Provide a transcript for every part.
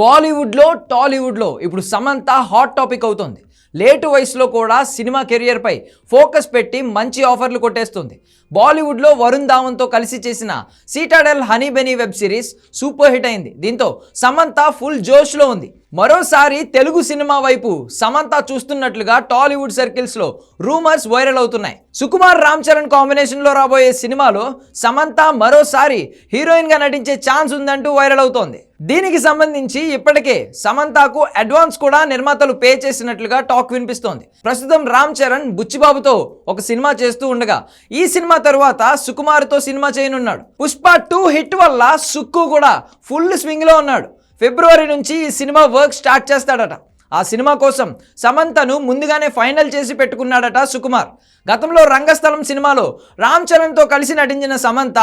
బాలీవుడ్లో టాలీవుడ్లో ఇప్పుడు సమంత హాట్ టాపిక్ అవుతోంది. లేటు వయసులో కూడా సినిమా కెరియర్పై ఫోకస్ పెట్టి మంచి ఆఫర్లు కొట్టేస్తుంది. బాలీవుడ్లో వరుణ్ ధావన్తో కలిసి చేసిన Citadel honey bunny web series super hit అయింది. దీంతో సమంత ఫుల్ జోష్లో ఉంది. మరోసారి తెలుగు సినిమా వైపు సమంత చూస్తున్నట్లుగా టాలీవుడ్ సర్కిల్స్లో రూమర్స్ వైరల్ అవుతున్నాయి. సుకుమార్ రామ్ చరణ్ కాంబినేషన్లో రాబోయే సినిమాలో సమంత మరోసారి హీరోయిన్గా నటించే ఛాన్స్ ఉందంటూ వైరల్ అవుతోంది. దీనికి సంబంధించి ఇప్పటికే సమంతకు అడ్వాన్స్ కూడా నిర్మాతలు పే చేసినట్లుగా టాక్ వినిపిస్తోంది. ప్రస్తుతం రామ్ చరణ్ బుచ్చిబాబుతో ఒక సినిమా చేస్తూ ఉండగా ఈ సినిమా తరువాత సుకుమార్తో సినిమా చేయనున్నాడు. పుష్ప టూ హిట్ వల్ల సుక్కు కూడా ఫుల్ స్వింగ్లో ఉన్నాడు. ఫిబ్రవరి నుంచి ఈ సినిమా వర్క్ స్టార్ట్ చేస్తాడట. ఆ సినిమా కోసం సమంతను ముందుగానే ఫైనల్ చేసి పెట్టుకున్నాడట సుకుమార్. గతంలో రంగస్థలం సినిమాలో రామ్ చరణ్తో కలిసి నటించిన సమంత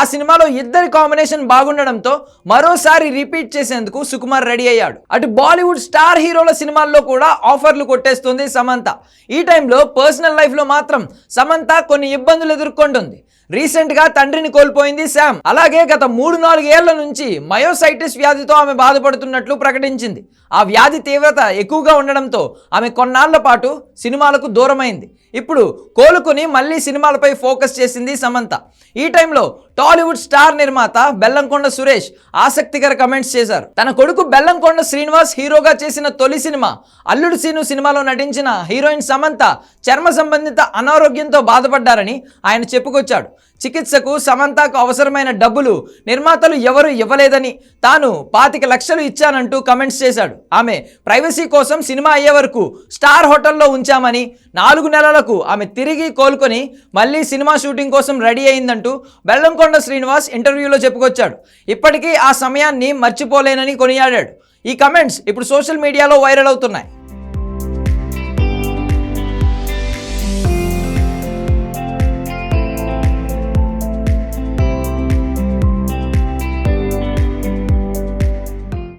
ఆ సినిమాలో ఇద్దరి కాంబినేషన్ బాగుండడంతో మరోసారి రిపీట్ చేసేందుకు సుకుమార్ రెడీ అయ్యాడు. అటు బాలీవుడ్ స్టార్ హీరోల సినిమాల్లో కూడా ఆఫర్లు కొట్టేస్తుంది సమంత. ఈ టైంలో పర్సనల్ లైఫ్లో మాత్రం సమంత కొన్ని ఇబ్బందులు ఎదుర్కొంటుంది. రీసెంట్గా తండ్రిని కోల్పోయింది శామ్. అలాగే గత మూడు నాలుగు ఏళ్ళ నుంచి మయోసైటిస్ వ్యాధితో ఆమె బాధపడుతున్నట్లు ప్రకటించింది. ఆ వ్యాధి తీవ్రత ఎక్కువగా ఉండడంతో ఆమె కొన్నాళ్ళ పాటు సినిమాలకు దూరమైంది. ఇప్పుడు కోలుకుని మళ్ళీ సినిమాలపై ఫోకస్ చేసింది సమంత. ఈ టైంలో టాలీవుడ్ స్టార్ నిర్మాత బెల్లంకొండ సురేష్ ఆసక్తికర కమెంట్స్ చేశారు. తన కొడుకు బెల్లంకొండ శ్రీనివాస్ హీరోగా చేసిన తొలి సినిమా అల్లుడు సీను సినిమాలో నటించిన హీరోయిన్ సమంత చర్మ సంబంధిత అనారోగ్యంతో బాధపడ్డారని ఆయన చెప్పుకొచ్చాడు. చికిత్సకు సమంతకు అవసరమైన డబ్బులు నిర్మాతలు ఎవరు ఇవ్వలేదని తాను పాతిక లక్షలు ఇచ్చానంటూ కమెంట్స్ చేశాడు. ఆమె ప్రైవసీ కోసం సినిమా అయ్యే వరకు స్టార్ హోటల్లో ఉంచామని నాలుగు నెలలకు ఆమె తిరిగి కోలుకొని మళ్ళీ సినిమా షూటింగ్ కోసం రెడీ అయిందంటూ బెల్లంకొండ శ్రీనివాస్ ఇంటర్వ్యూలో చెప్పుకొచ్చాడు. ఇప్పటికీ ఆ సమయాన్ని మర్చిపోలేనని కొనియాడాడు. ఈ కమెంట్స్ ఇప్పుడు సోషల్ మీడియాలో వైరల్ అవుతున్నాయి.